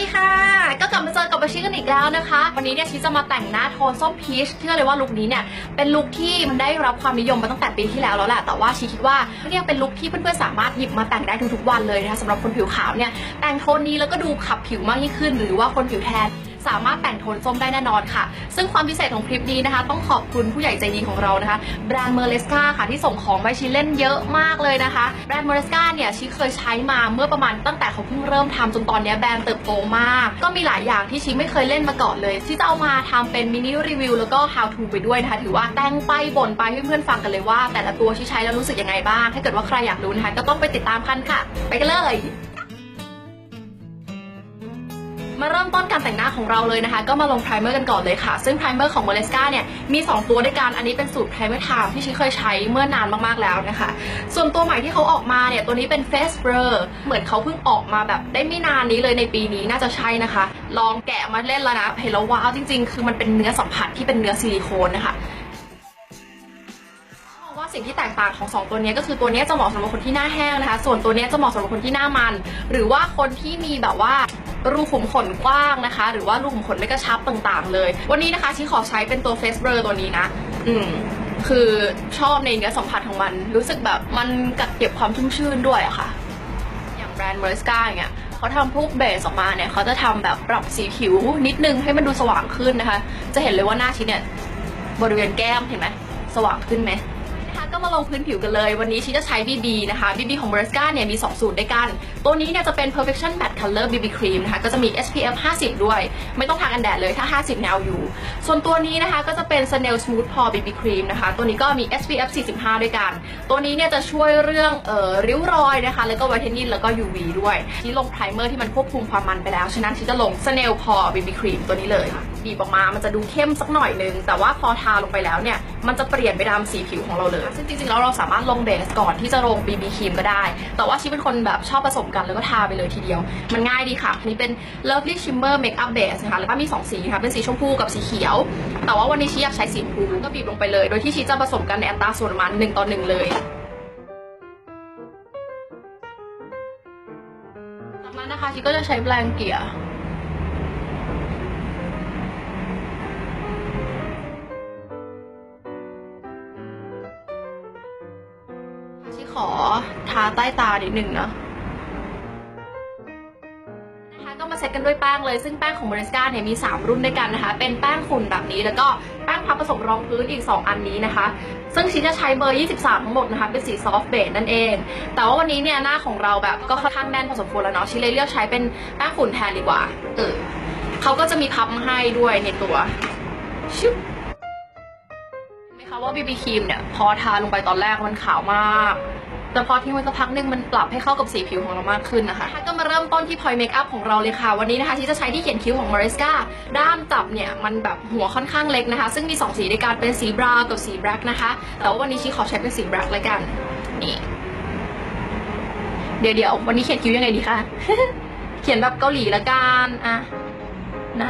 ดีค่ะ ก็กลับมาเจอกับอาชิกันอีกแล้วนะคะ วันนี้เนี่ยชิจะมาแต่งหน้าโทนส้มพีชเชื่อเลยว่าลุคนี้เนี่ยเป็นลุคที่มันได้รับความนิยมมาตั้งแต่ปีที่แล้วแล้วแหละ แต่ว่าชีคิดว่าเนี่ยเป็นลุคที่เพื่อนๆสามารถหยิบมาแต่งได้ทุกๆวันเลยนะคะสำหรับคนผิวขาวเนี่ยแต่งโทนนี้แล้วก็ดูขับผิวมากยิ่งขึ้น หรือว่าคนผิวแทน สามารถแต่งโทนส้มได้แน่นอนค่ะ ซึ่งความพิเศษของคลิปนี้นะคะ ต้องขอบคุณผู้ใหญ่ใจดีของเรานะคะ แบรนด์เมอร์เลสกาค่ะที่ส่งของมาให้ชีเล่นเยอะมากเลยนะคะ แบรนด์เมอร์เลสกาเนี่ยชีเคยใช้มาเมื่อประมาณตั้งแต่เขาเพิ่งเริ่มทำจนตอนนี้แบรนด์เติบโตมาก ก็มีหลายอย่างที่ชีไม่เคยเล่นมาก่อนเลย ที่จะเอามาทำเป็นมินิรีวิวแล้วก็ how to ไปด้วยนะคะถือว่าแต่งไปบ่นไปให้เพื่อนฟังกันเลยว่า แต่ละตัวที่ใช้แล้วรู้สึกยังไงบ้าง ถ้าเกิดว่าใครอยากรู้นะคะก็ต้องไปติดตามกันค่ะ ไปกันเลย มาเริ่มต้นการแต่งหน้าของเราเลยนะคะ ก็มาลงไพรเมอร์กันก่อนเลยค่ะ ซึ่งไพรเมอร์ของ m o l e s c a เนี่ยมี 2 ตัวด้วยกัน อันนี้เป็นสูตรไพรเมอร์ไทม์ที่ชิเคยใช้เมื่อนานมากๆแล้วนะคะ ส่วนตัวใหม่ที่เขาออกมาเนี่ยตัวนี้เป็น Face Blur เหมือนเขาเพิ่งออกมาแบบได้ไม่นานนี้เลยในปีนี้น่าจะใช่นะคะ ลองแกะมาเล่นแล้วนะเห็นแล้วว้าวจริง ๆ คือมันเป็นเนื้อสัมผัสที่เป็นเนื้อซิลิโคนนะคะว่าสิ่งที่แตกต่างของ 2 ตัวนี้ก็คือตัวนี้จะเหมาะสำหรับคนที่หน้าแห้งนะคะ ส่วนตัวนี้จะเหมาะสำหรับคนที่หน้ามัน หรือว่าคนที่มีแบบว่า รูขุมขนกว้างนะคะ หรือว่ารูขุมขนไม่กระชับต่างๆ เลย วันนี้นะคะชี้ขอใช้เป็นตัว Face Blur ตัวนี้นะ อืมคือชอบในเนื้อสัมผัสของมัน รู้สึกแบบมันกัดเก็บความชุ่มชื่นด้วยอะค่ะ อย่างแบรนด์เมอร์สกาอย่างเงี้ยเขาทำพวกเบสออกมาเนี่ยเขาจะทำแบบปรับสีผิวนิดนึงให้มันดูสว่างขึ้นนะคะ จะเห็นเลยว่าหน้าชิ้นเนี่ยบริเวณแก้มเห็นไหมสว่างขึ้นไหม นะคะก็มาลงพื้นผิวกันเลย วันนี้ชีจะใช้ BB นะคะ BB ของ b r e s c a เนี่ยมี 2 สูตรด้วยกัน ตัวนี้เนี่ยจะเป็น Perfection Matte Color BB Cream นะคะก็จะมี SPF 50 ด้วย ไม่ต้องทากันแดดเลยถ้า 50 แนวอยู่ ส่วนตัวนี้นะคะก็จะเป็น Snail Smooth Pore BB Cream นะคะตัวนี้ก็มี SPF 45 ด้วยกัน ตัวนี้เนี่ยจะช่วยเรื่องเอ่อริ้วรอยนะคะ แล้วก็ไวท์เทนนิ่งแล้วก็ UV ด้วยที่ลงไพรเมอร์ที่มันควบคุมความมันไปแล้วฉะนั้นที่จะลง Snail Pore BB Cream ตัวนี้เลย บีบออกมา มันจะดูเข้มสักหน่อยนึง แต่ว่าพอทาลงไปแล้วเนี่ย มันจะเปลี่ยนไปตามสีผิวของเราเลย ซึ่งจริงๆแล้วเราสามารถลงเบสก่อนที่จะลง BB ครีมก็ได้ แต่ว่าชีเป็นคนแบบชอบผสมกันแล้วก็ทาไปเลยทีเดียว มันง่ายดีค่ะ อันนี้เป็น Lovely Shimmer Makeup Base นะคะ แล้วก็มี 2 สีค่ะเป็นสีชมพูกับสีเขียว แต่ว่าวันนี้ชีอยากใช้สีชมพูก็บีบลงไปเลย โดยที่ชีจะผสมกันในอัตราส่วนประมาณ1ต่อ1เลยจากนั้นนะคะชีก็จะใช้แบงเกียร์ อทาใต้ตานิดนึงเนาะนะคะก็มาเซตกันด้วยแป้งเลย ซึ่งแป้งของ m ริสกาเนี่ยมี 3 รุ่นด้วยกันนะคะ เป็นแป้งฝุ่นแบบนี้แล้วก็แป้งพับผสมรองพื้นอีก 2 อันนี้นะคะ ซึ่งชิ้นจะใช้เบอร์ 23 ทั้งหมดนะคะ เป็นสีซอฟต์เบสนั่นเอง แต่ว่าวันนี้เนี่ยหน้าของเราแบบก็ค่อนข้างแน่นพอสมควรแล้วเนาะชิเลยเลือกใช้เป็นแป้งฝุ่นแทนดีกว่าเออเขาก็จะมีพับให้ด้วยในตัวชุบไหมคะว่าบีบีครีมเนี่ยพอทาลงไปตอนแรกมันขาวมาก แต่พอทิ้งไว้สักพักหนึงมันปรับให้เข้ากับสีผิวของเรามากขึ้นนะคะ ก็มาเริ่มต้นที่พอยเมคอัพของเราเลยค่ะ วันนี้นะคะที่จะใช้ที่เขียนคิ้วของ Mariska ด้ามจับเนี่ยมันแบบหัวค่อนข้างเล็กนะคะ ซึ่งมี 2 สีด้วยกันเป็นสีบราวน์กับสีแบล็กนะคะ แต่ว่าวันนี้ชีขอใช้เป็นสีแบล็กเลยกันนี่เดี๋ยวเดี๋ยววันนี้เขียนคิ้วยังไงดีคะเขียนแบบเกาหลีละกันอะ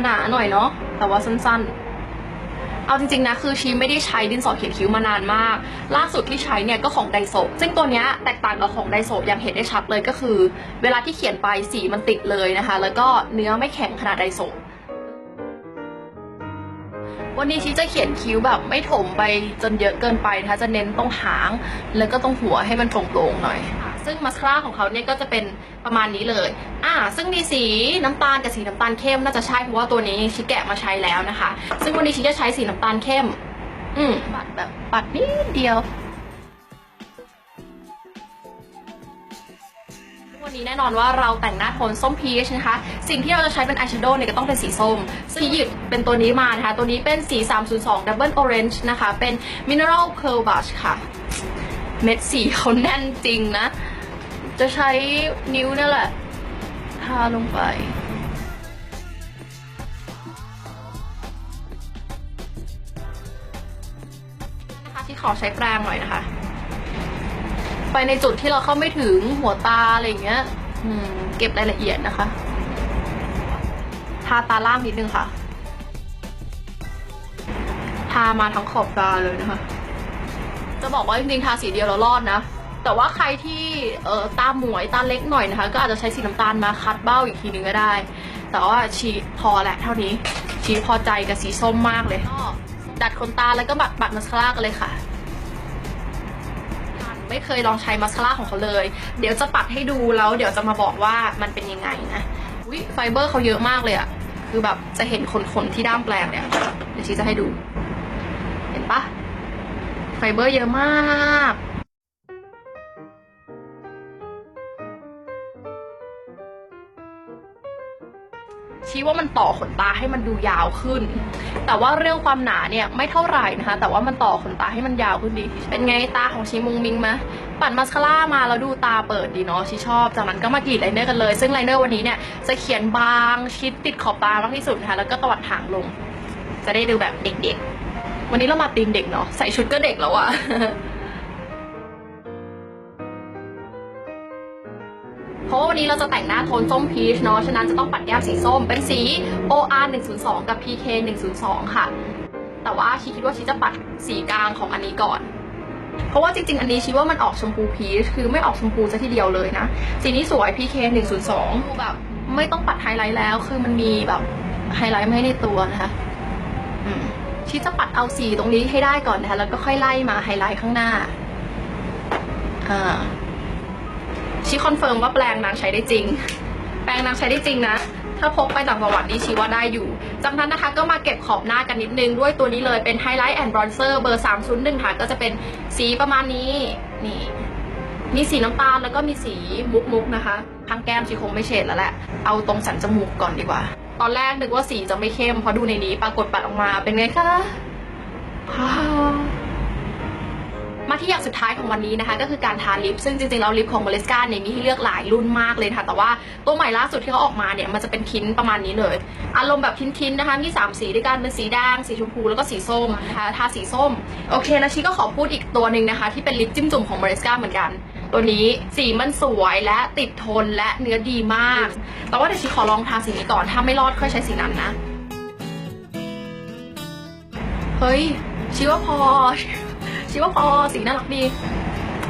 หนาๆหน่อยเนาะแต่ว่าสั้นๆ เอาจริงๆนะคือชีไม่ได้ใช้ดินสอเขียนคิ้วมานานมาก ล่าสุดที่ใช้เนี่ยก็ของไดโซซึ่งตัวเนี้ยแตกต่างกับของไดโซอย่างเห็นได้ชัดเลยก็คือ เวลาที่เขียนไปสีมันติดเลยนะคะ แล้วก็เนื้อไม่แข็งขนาดไดโซวันนี้ชีจะเขียนคิ้วแบบไม่ถมไปจนเยอะเกินไปนะคะจะเน้นตรงหาง แล้วก็ตรงหัวให้มันโปร่งๆหน่อย ซึ่งมาสคาร่าของเขาเนี่ยก็จะเป็นประมาณนี้เลย อ่า ซึ่งมีสีน้ำตาลกับสีน้ำตาลเข้มน่าจะใช่เพราะว่าตัวนี้ชิแกะมาใช้แล้วนะคะ ซึ่งวันนี้ชิจะใช้สีน้ำตาลเข้ม อืมปัดแบบปัดนิดเดียววันนี้แน่นอนว่าเราแต่งหน้าโทนส้มพีชนะคะ สิ่งที่เราจะใช้เป็นอายแชโดว์เนี่ยก็ต้องเป็นสีส้มซึ่งหยิบเป็นตัวนี้มานะคะ ตัวนี้เป็นสี 302 Double Orange นะคะ เป็น Mineral Pearl Blush ค่ะ เม็ดสีเขาแน่นจริงนะ จะใช้นิ้วนี่แหละทาลงไป นะคะที่ขอใช้แปรงหน่อยนะคะ ไปในจุดที่เราเข้าไม่ถึงหัวตาอะไรอย่างเงี้ยเก็บรายละเอียดนะคะ ทาตาล่างนิดนึงค่ะ ทามาทั้งขอบตาเลยนะคะ จะบอกว่าจริงๆทาสีเดียวแล้วรอดนะ แต่ว่าใครที่เออตาหมวยตาเล็กหน่อยนะคะ ก็อาจจะใช้สีน้ำตาลมาคัดเบ้าอีกทีนึงก็ได้ แต่ว่าชีพอแหละเท่านี้ ชีพอใจกับสีส้มมากเลยก็ดัดขนตาแล้วก็บัดบัดมาสคาร่ากันเลยค่ะ ไม่เคยลองใช้มาสคาร่าของเขาเลย เดี๋ยวจะปัดให้ดูแล้วเดี๋ยวจะมาบอกว่ามันเป็นยังไงนะอุ๊ยไฟเบอร์เขาเยอะมากเลยอะคือแบบจะเห็นขนๆที่ด้ามแปลงเนี่ยเดี๋ยวชีจะให้ดู เห็นปะไฟเบอร์เยอะมาก ชี้ว่ามันต่อขนตาให้มันดูยาวขึ้น แต่ว่าเรื่องความหนาเนี่ยไม่เท่าไหร่นะคะ แต่ว่ามันต่อขนตาให้มันยาวขึ้นดี เป็นไงตาของชีมุงมิงไหมปัดมาสคาร่ามาแล้วดูตาเปิดดีเนาะชีชอบ จากนั้นก็มากรีดไลเนอร์กันเลย ซึ่งไลเนอร์วันนี้เนี่ยจะเขียนบางชิดติดขอบตามากที่สุดนะคะแล้วก็ตวัดหางลง จะได้ดูแบบเด็กๆ วันนี้เรามาตีมเด็กเนาะใส่ชุดก็เด็กแล้วอะ เพราะว่าวันนี้เราจะแต่งหน้าโทนส้มพีชเนาะ ฉะนั้นจะต้องปัดแก้มสีส้ม เป็นสี OR 102 กับ PK 102 ค่ะ แต่ว่าชีคิดว่าชีจะปัดสีกลางของอันนี้ก่อน เพราะว่าจริงๆ อันนี้ชีว่ามันออกชมพูพีช คือไม่ออกชมพูซะทีเดียวเลยนะ สีนี้สวย PK 102คือแบบไม่ต้องปัดไฮไลท์แล้ว คือมันมีแบบไฮไลท์ไม่ในตัวนะคะชีจะปัดเอาสีตรงนี้ให้ได้ก่อนนะคะ แล้วก็ค่อยไล่มาไฮไลท์ข้างหน้า อ่า ชี้คอนเฟิร์มว่าแปลงนางใช้ได้จริง แปลงนางใช้ได้จริงนะ ถ้าพกไปต่างจังหวัดนี่ชี้ว่าได้อยู่จากนั้นนะคะก็มาเก็บขอบหน้ากันนิดนึงด้วยตัวนี้เลยเป็นไฮไลท์แอนด์บรอนเซอร์เบอร์301ค่ะ ก็จะเป็นสีประมาณนี้ นี่ มีสีน้ำตาลแล้วก็มีสีมุกมุกนะคะข้างแก้มชีคงไม่เฉดแล้วแหละ เอาตรงสันจมูกก่อนดีกว่า ตอนแรกนึกว่าสีจะไม่เข้มเพราะดูในนี้ปรากฏปัดออกมาเป็นไงคะว้า มาที่อย่างสุดท้ายของวันนี้นะคะ ก็คือการทาลิป ซึ่งจริงๆแล้วลิปของ m ม l เลสกาเนี่ยมีให้เลือกหลายรุ่นมากเลยนะคะแต่ว่าตัวใหม่ล่าสุดที่เขาออกมาเนี่ยมันจะเป็นทิ้นประมาณนี้เลย อารมณ์แบบทิ้นๆนะคะ มีสามสีด้วยกันเป็นสีแดงสีชมพูแล้วก็สีส้มนะคะทาสีส้ม โอเคแล้วชีก็ขอพูดอีกตัวหนึ่งนะคะ ที่เป็นลิปจิ้มจุ่มของ m ม l เลสกาเหมือนกัน ตัวนี้สีมันสวยและติดทนและเนื้อดีมาก แต่ว่าเดี๋ยวชีขอลองทาสีนี้ก่อนถ้าไม่รอดค่อยใช้สีนั้นนะเฮ้ยชีว่าพอ ชิว่าพอสีน่ารักดี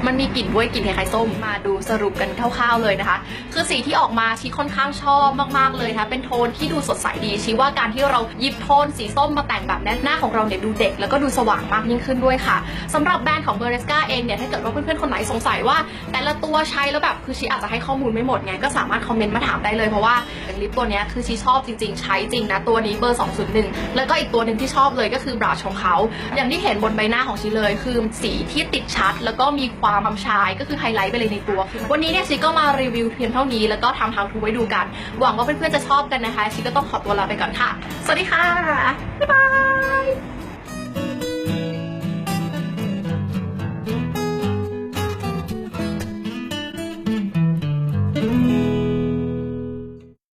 มันมีกลิ่นด้วยกลิ่นคล้ายๆส้มมาดูสรุปกันคร่าวๆเลยนะคะ คือสีที่ออกมาชีค่อนข้างชอบมากๆเลยนะคะเป็นโทนที่ดูสดใสดีชีว่าการที่เราหยิบโทนสีส้มมาแต่งแบบนี้หน้าของเราเนี่ยดูเด็กแล้วก็ดูสว่างมากยิ่งขึ้นด้วยค่ะสำหรับแบรนด์ของเบอร์เรสกาเองเนี่ยถ้าเกิดว่าเพื่อนๆคนไหนสงสัยว่า แต่ละตัวใช้แล้วแบบคือชีอาจจะให้ข้อมูลไม่หมดไงก็สามารถคอมเมนต์มาถามได้เลยเพราะว่าลิปตัวเนี้ยคือชีชอบจริง ๆ ใช้จริงนะตัวนี้เบอร์ 201 แล้วก็อีกตัวหนึ่งที่ชอบเลยก็คือบราชของเขาอย่างที่เห็นบนใบหน้าของชีเลยคือสีที่ติดชัด แล้วก็มีความความชายก็คือไฮไลท์ไปเลยในตัว วันนี้เนี่ยชิก็มารีวิวเพียงเท่านี้แล้วก็ทำทางทูไว้ดูกัน หวังว่าเพื่อนๆจะชอบกันนะคะชิก็ต้องขอตัวลาไปก่อนค่ะ สวัสดีค่ะ บ๊ายบาย